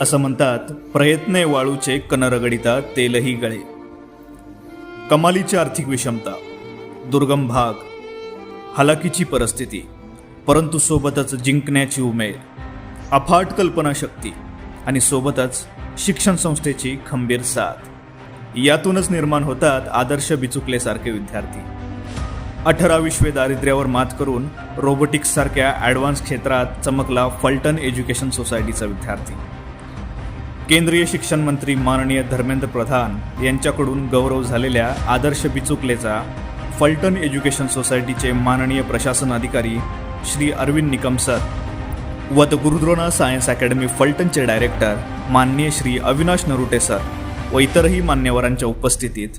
असं म्हणतात प्रयत्ने वाळूचे कनरगडिता तेलही गळे. कमालीची आर्थिक विषमता दुर्गम भाग हलाकीची परिस्थिती परंतु सोबतच जिंकण्याची उमेद अफाट कल्पनाशक्ती आणि सोबतच शिक्षण संस्थेची खंबीर साथ. यातूनच निर्माण होतात आदर्श बिचुकलेसारखे विद्यार्थी. अठरा विश्वे दारिद्र्यावर मात करून रोबोटिक्ससारख्या ॲडव्हान्स क्षेत्रात चमकला फलटण एज्युकेशन सोसायटीचा विद्यार्थी. केंद्रीय शिक्षण मंत्री माननीय धर्मेंद्र प्रधान यांच्याकडून गौरव झालेल्या आदर्श बिचुकलेचा फलटण एज्युकेशन सोसायटीचे माननीय प्रशासन अधिकारी श्री अरविंद निकम सर व द गुरुद्रोणा सायन्स अकॅडमी फलटणचे डायरेक्टर माननीय श्री अविनाश नरुटे सर व इतरही मान्यवरांच्या उपस्थितीत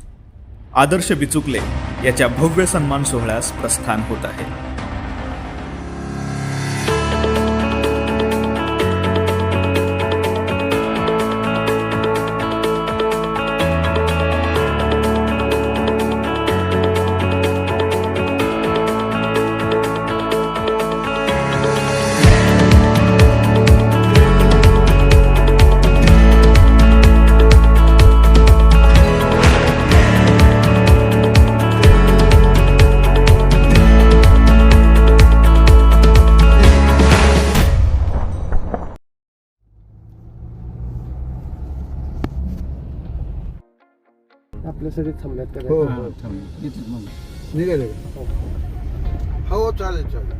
आदर्श बिचुकले याच्या भव्य सन्मान सोहळ्यास प्रस्थान होत आहे. थांबल्यात का हो? हो निघाले हो चालेल चालेल चालेल चालेल.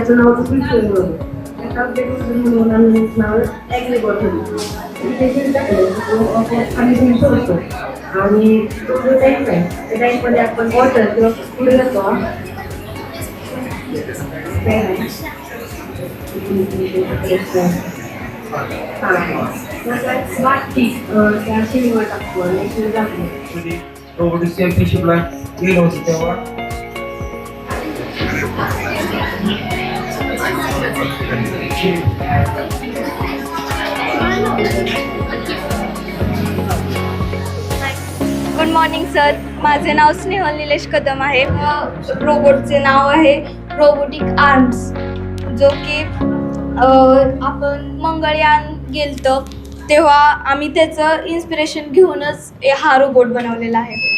त्याचं नाव होतं प्रिन्सिपल होतं अपडेट म्हणून नाव ॲग्रीबॉट होतं टाकलं आणि घ्यायचं आणि तो जो टँक आहे त्या टँकमध्ये आपण वॉटर किंवा पुढे जातो हां. टाकतो आणि टाकतो. तेव्हा. गुड मॉर्निंग सर माझे नाव स्नेहल निलेश कदम आहे. रोबोटचे नाव आहे रोबोटिक आर्म्स जो की आपण मंगळयान गेलतं तेव्हा आम्ही त्याचं इन्स्पिरेशन घेऊनच हा रोबोट बनवलेला आहे.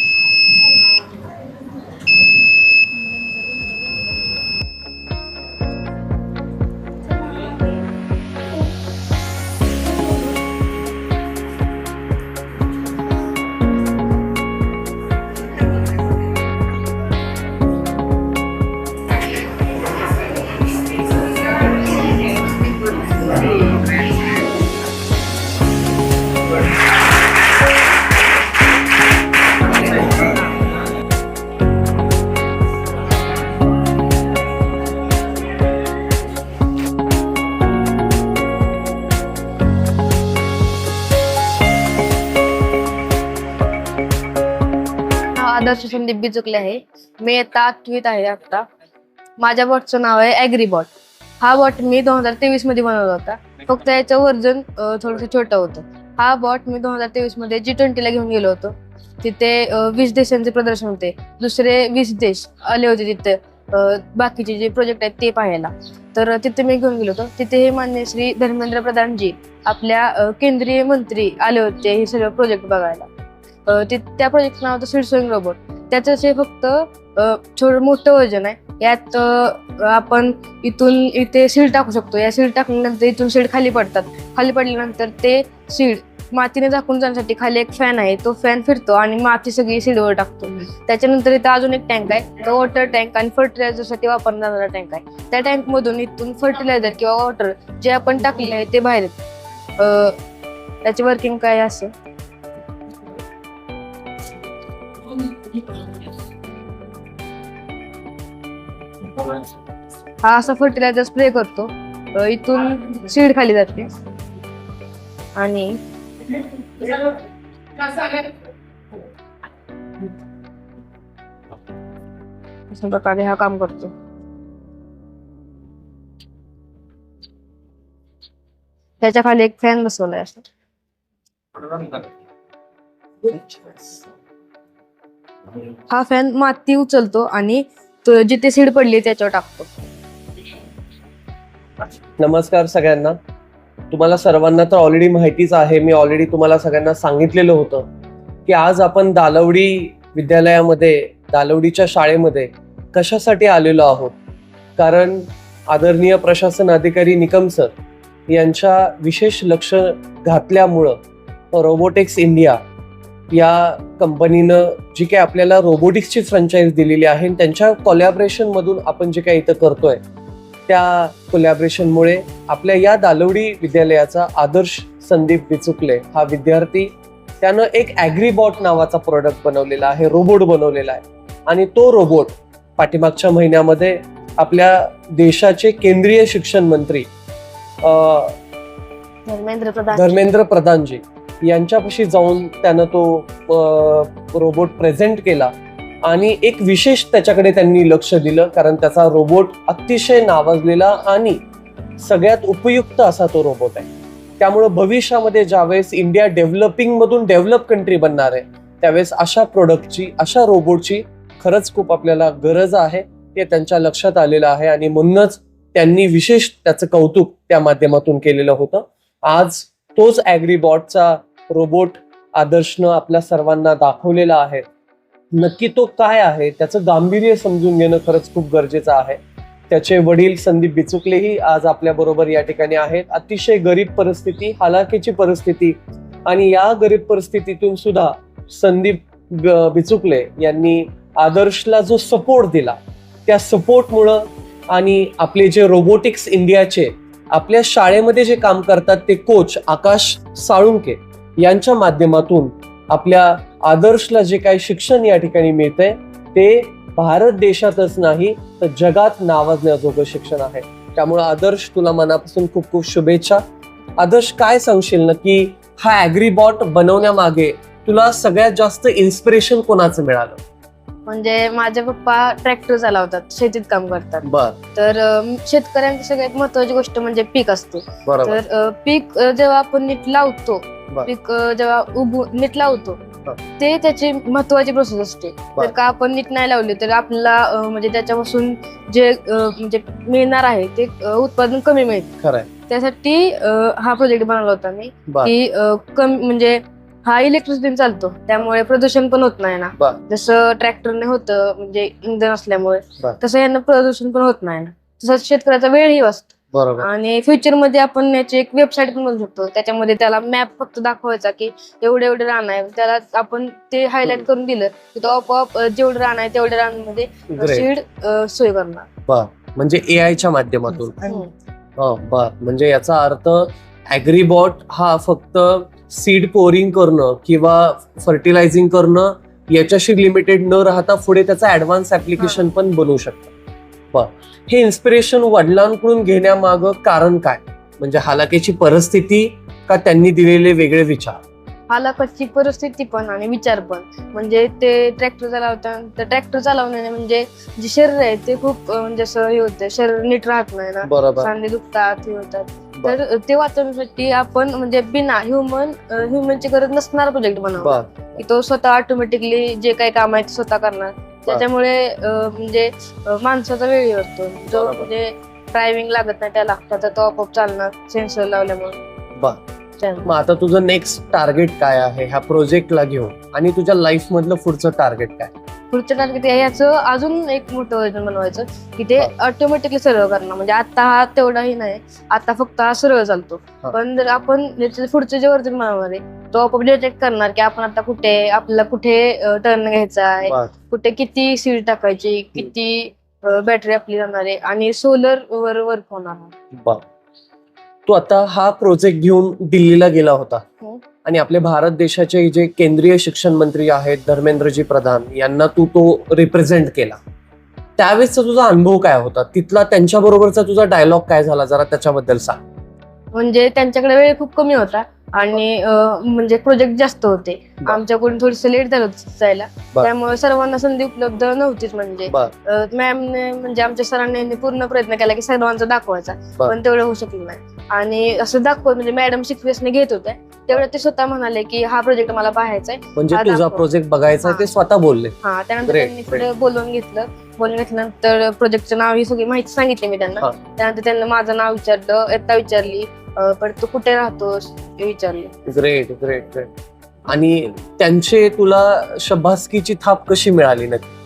संदीप बिचुकले आहे. मी आता आठवीत आहे आता. माझ्या बॉटचं नाव आहे ॲग्रीबॉट हा बॉट मी दोन हजार तेवीसमध्ये बनवला होता. फक्त याचं वर्जन थोडंसं छोटं होतं. हा बॉट मी दोन हजार तेवीसमध्ये जी ट्वेंटीला घेऊन गेलो होतो. तिथे वीस देशांचे प्रदर्शन होते. दुसरे वीस देश आले होते तिथे बाकीचे जे प्रोजेक्ट आहेत ते पाहायला. तर तिथे मी घेऊन गेलो होतो. तिथे हे मान्य श्री धर्मेंद्र प्रधानजी आपल्या केंद्रीय मंत्री आले होते हे सगळं प्रोजेक्ट बघायला. ते त्या प्रोजेक्टचं नाव होतं सीड सोईंग रोबोट त्याचं हे फक्त थोडं मोठं वजन आहे. यात आपण इथून इथे सीड टाकू शकतो. या सीड टाकल्यानंतर इथून सीड खाली पडतात. खाली पडल्यानंतर ते सीड मातीने झाकून जाण्यासाठी खाली एक फॅन आहे. तो फॅन फिरतो आणि माती सगळी सीडवर टाकतो. त्याच्यानंतर इथं अजून एक टँक आहे. तो वॉटर टँक आणि फर्टिलायझरसाठी वापरला जाणारा टँक आहे. त्या टँक मधून इथून फर्टिलायझर किंवा वॉटर जे आपण टाकलेले आहे ते बाहेर त्याची वर्किंग काय आहे हा असा फर्टिलायझर स्प्रे करतो. इथून सीड खाली जाते. आणि अशा प्रकारे हा काम करतो. त्याच्याखाली एक फॅन बसवलाय असं. हा फॅन माती उचलतो आणि जिथे सीड पडली त्याच्यावर टाकतो. नमस्कार सगळ्यांना. तुम्हाला सर्वांना तर ऑलरेडी माहितीच आहे मी ऑलरेडी तुम्हाला सगळ्यांना सांगितलेलं होतं की आज आपण दालवडी विद्यालयामध्ये दालवडीच्या शाळेमध्ये कशासाठी आलेलो आहोत? कारण आदरणीय प्रशासन अधिकारी निकम सर यांच्या विशेष लक्ष घातल्यामुळं रोबोटिक्स इंडिया या कंपनीनं जी काही आपल्याला रोबोटिक्सची फ्रँचाईज दिलेली आहे आणि त्यांच्या कोलॅबरेशनमधून आपण जे काही इथं करतोय त्या कोलॅबरेशनमुळे आपल्या या दालवडी विद्यालयाचा आदर्श संदीप बिचुकले हा विद्यार्थी त्यानं एक ॲग्रीबॉट नावाचा प्रोडक्ट बनवलेला आहे रोबोट बनवलेला आहे. आणि तो रोबोट पाठीमागच्या महिन्यामध्ये आपल्या देशाचे केंद्रीय शिक्षण मंत्री अं, धर्मेंद्र प्रधान धर्मेंद्र प्रधानजी यांच्यापाशी जाऊन त्यानं तो रोबोट प्रेझेंट केला आणि एक विशेष त्याच्याकडे त्यांनी लक्ष दिलं कारण त्याचा रोबोट अतिशय नावाजलेला आणि सगळ्यात उपयुक्त असा तो रोबोट आहे. त्यामुळं भविष्यामध्ये ज्यावेळेस इंडिया डेव्हलपिंगमधून डेव्हलप कंट्री बनणार आहे त्यावेळेस अशा प्रोडक्टची अशा रोबोटची खरंच खूप आपल्याला गरज आहे ते त्यांच्या लक्षात आलेलं आहे आणि म्हणूनच त्यांनी विशेष त्याचं कौतुक त्या माध्यमातून केलेलं होतं. आज तोच ॲग्रीबॉटचा रोबोट आदर्शनं आपल्या सर्वांना दाखवलेला आहे. नक्की तो काय आहे त्याचं गांभीर्य समजून घेणं खरंच खूप गरजेचं आहे. त्याचे वडील संदीप बिचुकलेही आज आपल्याबरोबर या ठिकाणी आहेत. अतिशय गरीब परिस्थिती हालाकीची परिस्थिती आणि या गरीब परिस्थितीतून सुद्धा संदीप बिचुकले यांनी आदर्शला जो सपोर्ट दिला त्या सपोर्टमुळं आणि आपले जे रोबोटिक्स इंडियाचे आपल्या शाळेमध्ये जे काम करतात ते कोच आकाश साळुंके यांच्या माध्यमातून आपल्या आदर्शला जे काही शिक्षण या ठिकाणी मिळतंय ते भारत देशातच नाही तर जगात नावाजण्याजोगं शिक्षण आहे. त्यामुळे आदर्श तुला मनापासून खूप खूप शुभेच्छा. आदर्श काय सांगशील ना की हा ॲग्रीबॉट बनवण्यामागे तुला सगळ्यात जास्त इन्स्पिरेशन कोणाचं मिळालं? म्हणजे माझे पप्पा ट्रॅक्टर चालवतात शेतीत काम करतात. बर. तर अं, शेतकऱ्यांची सगळ्यात महत्वाची गोष्ट म्हणजे पीक असते. बरोबर. तर अं, पीक अं, जेव्हा आपण नीट लावतो. पीक जेव्हा उगू नीट लावतो. ते त्याची महत्वाची प्रोसेस असते. तर का आपण नीट नाही लावली तर आपल्याला म्हणजे त्याच्यापासून जे म्हणजे मिळणार आहे ते उत्पादन कमी मिळते खरंय त्यासाठी हा प्रोजेक्ट बनवला होता मी की कमी म्हणजे हा इलेक्ट्रिसिटी चालतो त्यामुळे प्रदूषण पण होत नाही ना. जसं ट्रॅक्टरने होतं म्हणजे इंधन असल्यामुळे. तसं यांना प्रदूषण पण होत नाही ना तसंच शेतकऱ्याचा वेळही वाचतो बरोबर. आणि फ्युचरमध्ये आपण याची एक वेबसाईट पण बनवू शकतो. त्याच्यामध्ये त्याला मॅप फक्त दाखवायचा की एवढे एवढे रान आहे. त्याला आपण ते हायलाइट करून दिलं की तो आपोआप जेवढे रान आहे तेवढ्या रानमध्ये ग्रेट सीड सोय करणार. म्हणजे ए आयच्या माध्यमातून. हो, बर. म्हणजे याचा अर्थ ॲग्रीबॉट हा फक्त सीड पोरिंग करणं किंवा फर्टिलायझिंग करणं याच्याशी लिमिटेड न राहता पुढे त्याचा ऍडव्हान्स ऍप्लिकेशन पण बनवू शकतं. बर हे इन्स्पिरेशन वडिलांकडून घेण्यामागं कारण काय? म्हणजे हालाकीची परिस्थिती का त्यांनी दिलेले वेगळे विचार? हालाकतची परिस्थिती पण आणि विचार पण. म्हणजे ते ट्रॅक्टर चालवताना तर ट्रॅक्टर चालवण्याने म्हणजे जे शरीर आहे ते खूप म्हणजे असं हे होतं शरीर नीट राहत नाही ना. बरोबर. सांधे दुखतात हे होतात. तर ते वाचवण्यासाठी आपण म्हणजे बिना ह्युमन ह्युमनची गरज नसणार प्रोजेक्ट बनवला बर. की तो स्वतः ऑटोमॅटिकली जे काही काम आहे ते स्वतः करणार. त्याच्यामुळे म्हणजे माणसाचा वेळ वाचतो जो. म्हणजे ड्रायव्हिंग लागत नाही त्याला त्याचा तो आपोआप चालणार सेन्सर लावल्यामुळे. मग आता तुझं नेक्स्ट टार्गेट काय आहे? ह्या प्रोजेक्टला घेऊन आणि तुझ्या लाईफ मधलं पुढचं टार्गेट काय? पुढचं टार्गेट याचं अजून एक मोठं वर्जन बनवायचं की ते. ऑटोमॅटिकली सरळ करणं म्हणजे आता हा तेवढाही नाही आता फक्त हा सरळ चालतो. पण जर आपण याचं पुढचं जे वर्जन बनवणार आहे तो आपोआप डिटेक्ट करणार की आपण आता कुठे आपल्याला कुठे टर्न घ्यायचा आहे बर. कुठे किती सीट टाकायची किती बॅटरी आपली जाणार आहे आणि सोलर वर वर्क होणार. आहे. बर तू आता हा प्रोजेक्ट घेऊन दिल्लीला गेला होता. हो. आणि आपले भारत देशाचे जे केंद्रीय शिक्षण मंत्री आहेत धर्मेंद्रजी प्रधान यांना तू तो रिप्रेझेंट केला. त्यावेळेसचा तुझा अनुभव काय होता? तिथला त्यांच्या बरोबरचा तुझा डायलॉग काय झाला? जरा त्याच्याबद्दल सांग. म्हणजे त्यांच्याकडे वेळ खूप कमी होता. आणि म्हणजे प्रोजेक्ट जास्त होते. आमच्याकडून थोडस लेट झालं जायला. त्यामुळे सर्वांना संधी उपलब्ध नव्हतीच म्हणजे. मॅमने म्हणजे आमच्या सरांनी पूर्ण प्रयत्न केला की सर्वांचा दाखवायचा. पण तेवढं होऊ शकलं नाही. आणि असं दाखवत म्हणजे मॅडम सिक्वेन्सने घेत होते तेवढं ते स्वतः म्हणाले की हा प्रोजेक्ट मला पाहायचा आहे म्हणजे हा तुझा दाखव. प्रोजेक्ट बघायचा आहे ते स्वतः बोलले. हा त्यानंतर Great, त्यांनी पुढे बोलवून घेतलं. बोलून घेतल्यानंतर प्रोजेक्टचं नाव ही सगळी माहिती सांगितली मी त्यांना. हा. त्यानंतर त्यांना माझं नाव विचारलं येता विचारली अं, पण तू कुठे राहतोस? हे विचारले. ग्रेट ग्रेट ग्रेट आणि त्यांचे तुला शबासकीची थाप कशी मिळाली नक्की?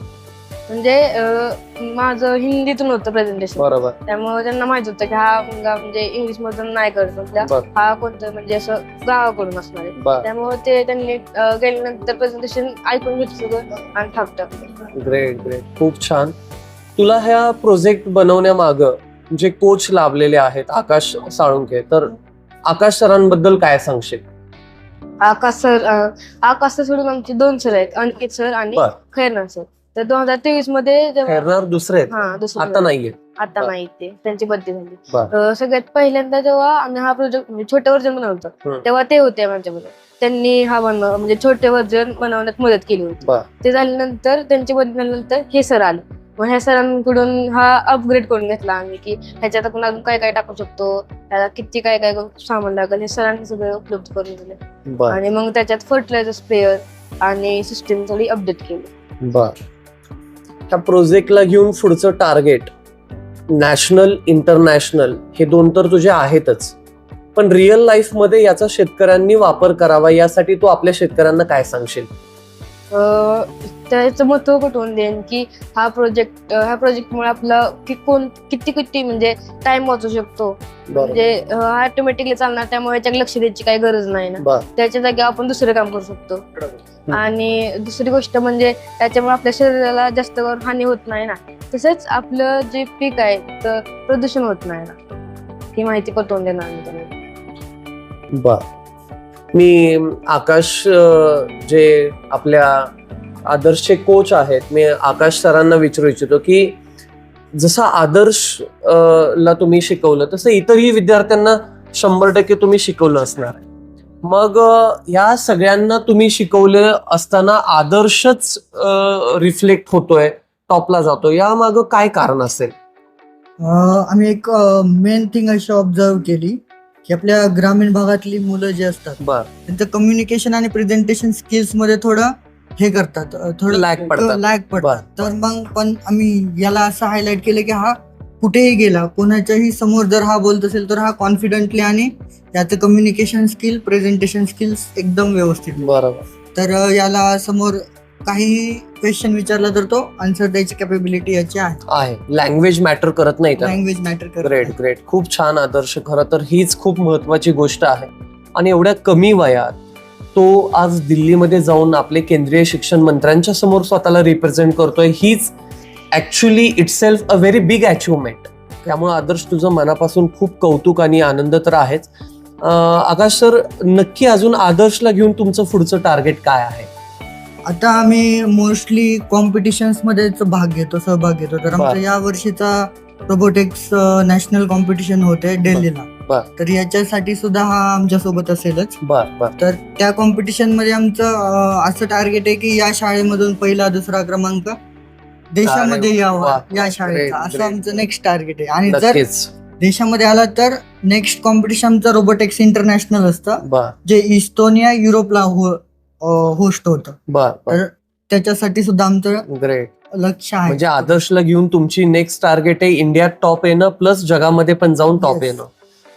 म्हणजे माझं हिंदीतून होतं प्रेझेंटेशन बरोबर. त्यामुळे त्यांना माहीत होतं की हा मुलगा म्हणजे इंग्लिश मधून नाही करत बर. हा कोणतं म्हणजे असं गावाकडून असणार आहे. बर. त्यामुळे ते त्यांनी अं, गेल्यानंतर प्रेझेंटेशन ऐकून घेतलं सगळं आणि ठाक टाकलं ग्रेट ग्रेट खूप छान. तुला ह्या प्रोजेक्ट बनवण्यामाग जे कोच लाभलेले आहेत आकाश साळुंखे तर आकाश सरांबद्दल काय सांगशील? आकाश सर आकाश सर सोडून आमचे दोन सर आहेत अंकित सर आणि बर. खैरनार सर. तर दोन हजार तेवीसमध्ये जेव्हा दुसरे आहेत. हा दुसरं आता नाहीये. आता बर. नाही ते. त्यांची बदली झाली. बर. अं, सगळ्यात पहिल्यांदा जेव्हा आम्ही हा प्रोजेक्ट म्हणजे छोटे वर्जन बनवलं हम्म. होतं तेव्हा ते होते आमच्याबरोबर त्यांनी हा बनव म्हणजे छोटे वर्जन बनवण्यात मदत केली होती. बर. ते झाल्यानंतर त्यांची बदली झाल्यानंतर हे सर आले. मग ह्या सरांकडून हा अपग्रेड करून घेतला आम्ही की ह्याच्यात आपण अजून काय काय टाकू शकतो त्याला किती काय काय सामान लागेल हे सरांनी सगळं उपलब्ध करून दिले. बर. आणि मग त्याच्यात फर्टिलायझर स्प्रेअर आणि सिस्टीम थोडी अपडेट केली. बर. त्या प्रोजेक्टला घेऊन पुढचं टार्गेट नॅशनल इंटरनॅशनल हे दोन तर तुझे आहेतच. पण रिअल लाईफमध्ये याचा शेतकऱ्यांनी वापर करावा यासाठी तू आपल्या शेतकऱ्यांना काय सांगशील? त्याचं महत्त्व पटवून देईन की हा प्रोजेक्ट ह्या प्रोजेक्टमुळे आपलं कि कोण किती किती म्हणजे टाइम वाचू शकतो. म्हणजे ऑटोमॅटिकली चालणार त्यामुळे याच्याकडे लक्ष द्यायची काही गरज नाही ना. त्याच्या जागी आपण दुसरं काम करू शकतो. आणि दुसरी गोष्ट म्हणजे त्याच्यामुळे आपल्या शरीराला जास्त हानी होत नाही ना. तसंच आपलं जे पीक आहे तर प्रदूषण होत नाही ना. ही माहिती पटवून देणार मी तुम्हाला. बर. मी आकाश जे आपल्या आदर्शचे कोच आहेत मी आकाश सरांना विचारू इच्छितो की जसं आदर्श ला तुम्ही शिकवलं तसं इतरही विद्यार्थ्यांना शंभर टक्के तुम्ही शिकवलं असणार आहे. मग या सगळ्यांना तुम्ही शिकवले असताना आदर्शच रिफ्लेक्ट होतोय टॉपला जातो या माग काय कारण असेल? आम्ही एक मेन थिंग अशी ऑब्झर्व केली की आपल्या ग्रामीण भागातली मुलं जे असतात बर. त्यांचं कम्युनिकेशन आणि प्रेझेंटेशन स्किल्समध्ये थोडं हे करतात अं, थोडं Lag पडतात. लॅग पडतात. तर मग पण आम्ही याला असं हायलाइट केलं की हा कुठेही गेला कोणाच्याही समोर जर हा बोलत असेल तर हा कॉन्फिडेंटली आणि त्याचं कम्युनिकेशन स्किल प्रेझेंटेशन स्किल्स एकदम व्यवस्थित. बरोबर. तर अं, याला समोर काही क्वेश्चन विचारला तर तो आन्सर द्यायची कॅपेबिलिटी याची आहे. आहे. लँग्वेज मॅटर करत नाही त्याला. लँग्वेज मॅटर करत ग्रेट ग्रेट खूप छान आदर्श. खरं तर हीच खूप महत्वाची गोष्ट आहे. आणि एवढ्या कमी वयात तो आज दिल्लीमध्ये जाऊन आपले केंद्रीय शिक्षण मंत्र्यांच्या समोर स्वतःला रिप्रेझेंट करतोय हीच actually itself a very big achievement त्यामुळे आदर्श तुझं मनापासून खूप कौतुक आणि आनंद तर आहेच. अं, आकाश सर नक्की अजून आदर्शला घेऊन तुमचं पुढचं टार्गेट काय आहे? आता आम्ही मोस्टली कॉम्पिटिशन्स मध्येच भाग घेतो सहभाग घेतो. तर. आमचा या वर्षीचा रोबोटिक्स नॅशनल कॉम्पिटिशन होते दिल्लीला बर. तर याच्यासाठी सुद्धा हा आमच्यासोबत असेलच तर त्या कॉम्पिटिशनमध्ये आमचं असं टार्गेट आहे की या शाळेमधून पहिला दुसरा क्रमांक देशामध्ये यावा. या शाळेचा. असं. आमचं नेक्स्ट टार्गेट आहे. आणि जर देशामध्ये आला तर नेक्स्ट कॉम्पिटिशनचं रोबोटिक्स इंटरनॅशनल असतं. जे इस्टोनिया युरोपला होस्ट होतं. बर तर त्याच्यासाठी सुद्धा आमचं ग्रेट लक्ष आहे. म्हणजे आदर्शला घेऊन तुमची नेक्स्ट टार्गेट आहे इंडियात टॉप येणं प्लस जगामध्ये पण जाऊन टॉप Yes. येणं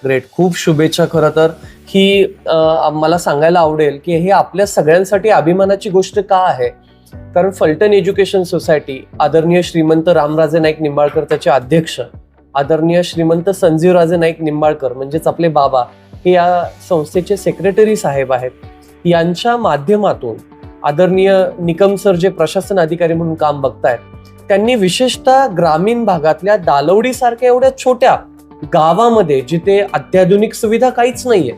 ग्रेट खूप शुभेच्छा खरं तर. ही अं, मला सांगायला आवडेल की हे आपल्या सगळ्यांसाठी अभिमानाची गोष्ट का आहे? कारण फलटण एज्युकेशन सोसायटी आदरणीय श्रीमंत रामराजे नाईक निंबाळकर त्याचे अध्यक्ष आदरणीय श्रीमंत संजीवराजे नाईक निंबाळकर म्हणजेच आपले बाबा हे या संस्थेचे सेक्रेटरी साहेब आहेत. यांच्या माध्यमातून आदरणीय निकम सर जे प्रशासन अधिकारी म्हणून काम बघतायत त्यांनी विशेषतः ग्रामीण भागातल्या दालवडीसारख्या एवढ्या छोट्या गावामध्ये जिथे अत्याधुनिक सुविधा काहीच नाहीये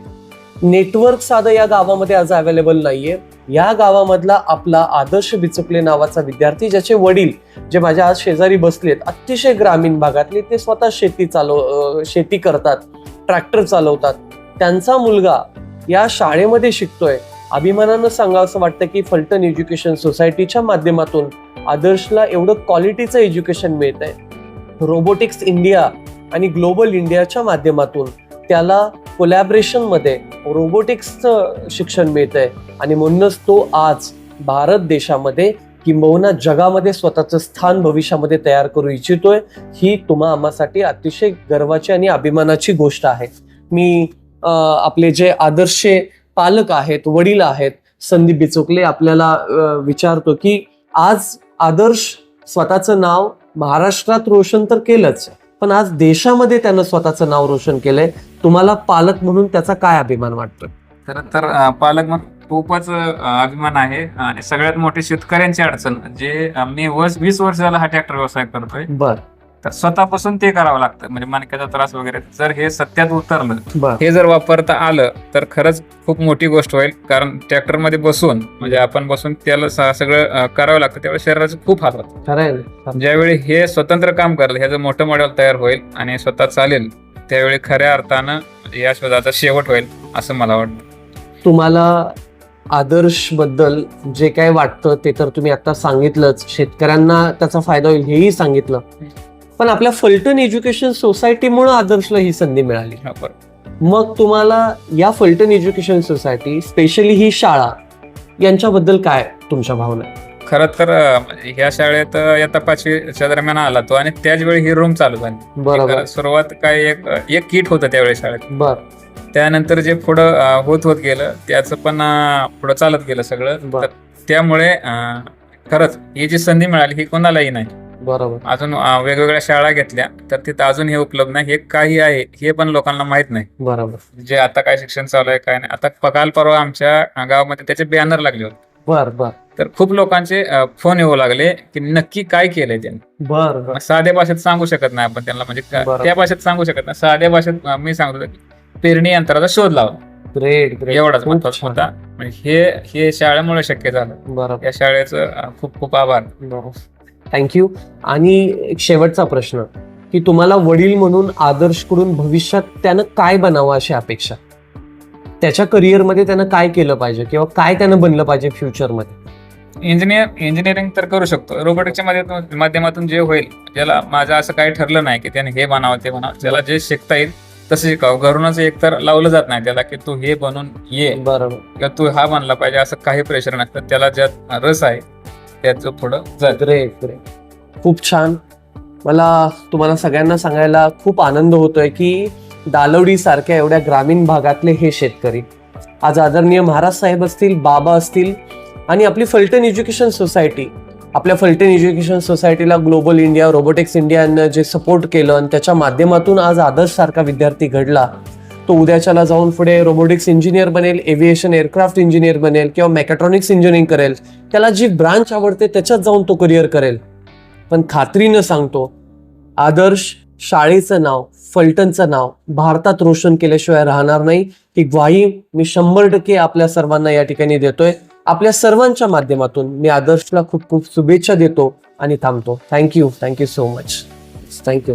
नेटवर्क साधं या गावामध्ये आज अवेलेबल नाहीये या गावामधला आपला आदर्श बिचुकले नावाचा विद्यार्थी ज्याचे वडील जे माझ्या आज शेजारी बसलेत अतिशय ग्रामीण भागातले ते स्वतः शेती चालव शेती करतात ट्रॅक्टर चालवतात. त्यांचा मुलगा या शाळेमध्ये शिकतोय. अभिमानानं सांगावं असं वाटतं की फलटण एज्युकेशन सोसायटीच्या माध्यमातून आदर्शला एवढं क्वालिटीचं एज्युकेशन मिळत आहे रोबोटिक्स इंडिया आणि ग्लोबल इंडियाच्या माध्यमातून त्याला कोलॅबरेशनमध्ये रोबोटिक्सचं शिक्षण मिळत आहे आणि म्हणूनच तो आज भारत देशामध्ये किंबहुना जगामध्ये स्वतःचं स्थान भविष्यामध्ये तयार करू इच्छितोय ही तुम्हा आम्हासाठी अतिशय गर्वाची आणि अभिमानाची गोष्ट आहे. मी आपले जे आदर्शे पालक आहेत वडील आहेत. संदीप बिचोकले आपल्याला विचारतो की आज आदर्श स्वतःचं नाव महाराष्ट्रात रोशन तर केलंच पण आज देशामध्ये त्यानं स्वतःचं नाव रोशन केलंय. तुम्हाला पालक म्हणून त्याचा काय अभिमान वाटतो खरं तर पालक मग खूपच अभिमान आहे. आणि सगळ्यात मोठी शेतकऱ्यांची अडचण जे मी वर्ष वीस वर्ष झाला हा ट्रॅक्टर व्यवसाय करतोय. बर. तर स्वतःपासून ते करावं लागतं. म्हणजे मानक्याचा त्रास वगैरे. जर हे सत्यात उतरलं बर. हे जर वापरता आलं तर खरंच खूप मोठी गोष्ट होईल. कारण ट्रॅक्टरमध्ये बसून म्हणजे आपण बसून त्याला स- सगळं अं, करावं लागतं. त्यावेळी शरीराचं खूप होतं. खरं आहे. ना? ज्यावेळी हे स्वतंत्र काम करेल ह्याचं मोठं मॉडेल तयार होईल आणि स्वतः चालेल त्यावेळी खऱ्या अर्थानं या शोधाचा शेवट होईल असं मला वाटतं. तुम्हाला आदर्शबद्दल जे काय वाटतं ते तर तुम्ही आता सांगितलंच. शेतकऱ्यांना त्याचा फायदा होईल हेही सांगितलं. पण आपल्या फलटण एज्युकेशन सोसायटीमुळे आदर्शला ही संधी मिळाली. मग तुम्हाला या फलटण एज्युकेशन सोसायटी स्पेशली ही शाळा यांच्याबद्दल काय तुमच्या भावना? खरं तर अं, ह्या शाळेत अं, इयत्ता पाचवीच्या दरम्यान आला तो आणि त्याच वेळी ही रूम चालू झाली. बरोबर. सुरुवात काय एक एक किट होतं त्यावेळी शाळेत. बर. त्यानंतर जे पुढं होत होत गेलं त्याचं पण पुढं चालत गेलं सगळं. त्यामुळे खरंच ही जी संधी मिळाली ही कोणालाही नाही. बरोबर. अजून अं, वेगवेगळ्या शाळा घेतल्या तर तिथं अजून हे उपलब्ध नाही. हे काही आहे हे पण लोकांना माहीत नाही. बरोबर. जे आता काय शिक्षण चालू आहे काय नाही. आता प- काल परवा आमच्या गावामध्ये त्याचे बॅनर लागले होते. बर बर. तर खूप लोकांचे अं, फोन येऊ लागले की नक्की काय केलंय त्यांनी. बर बर. मग साध्या भाषेत सांगू शकत नाही आपण त्यांना. म्हणजे का- बरोबर. त्या भाषेत सांगू शकत नाही. साध्या भाषेत अं, मी सांगतो की पेरणी यंत्राचा शोध लावा. ग्रेट ग्रेट एवढाच खूप महत्त्वाचा छान. होता म्हणजे हे हे शाळेमुळे शक्य झालं. बरोबर. या शाळेचं अं, खूप खूप आभार. थँक्यू आणि एक शेवटचा प्रश्न की तुम्हाला वडील म्हणून आदर्शकडून भविष्यात त्यानं काय बनावं अशी अपेक्षा? त्याच्या करिअरमध्ये त्यानं काय केलं पाहिजे किंवा काय त्यानं बनलं पाहिजे फ्युचरमध्ये इंजिनियर इंजिनिअरिंग तर करू शकतो. रोबोटिक्सच्या माध्यमातून माध्यमातून जे होईल ज्याला माझं असं काही ठरलं नाही की त्याने हे बनावं ते बनावं त्याला जे शिकता येईल तसं शिकावं. घरूनच एक तर लावलं जात नाही त्याला की तू हे बनून ये. बरोबर. किंवा तू हा बनला पाहिजे असं काही प्रेशर नसतं. त्याला ज्यात रस आहे त्याचं पुढं जात. ग्रेट ग्रेट खूप छान. मला तुम्हाला सगळ्यांना सांगायला खूप आनंद होतोय की दालवडी सारख्या एवढ्या ग्रामीण भागातले हे शेतकरी आज आदरणीय महाराज साहेब असतील बाबा असतील आणि आपली फलटण एज्युकेशन सोसायटी आपल्या फलटण एज्युकेशन सोसायटीला ग्लोबल इंडिया रोबोटिक्स इंडियानं जे सपोर्ट केलं आणि त्याच्या माध्यमातून आज आदर्श सारखा विद्यार्थी घडला तो उद्याच्याला जाऊन पुढे रोबोटिक्स इंजिनियर बनेल एव्हिएशन एअरक्राफ्ट इंजिनियर बनेल किंवा मेकॅट्रॉनिक्स इंजिनिअरिंग करेल. त्याला जी ब्रांच आवडते त्याच्यात जाऊन तो करिअर करेल. पण खात्रीनं सांगतो आदर्श शाळेचं नाव फलटणचं नाव भारतात रोशन केल्याशिवाय राहणार नाही. ही ग्वाही मी शंभर टक्के आपल्या सर्वांना या ठिकाणी देतोय. आपल्या सर्वांच्या माध्यमातून मी आदर्शला खूप खूप शुभेच्छा देतो आणि थांबतो. Thank you thank you so much thank you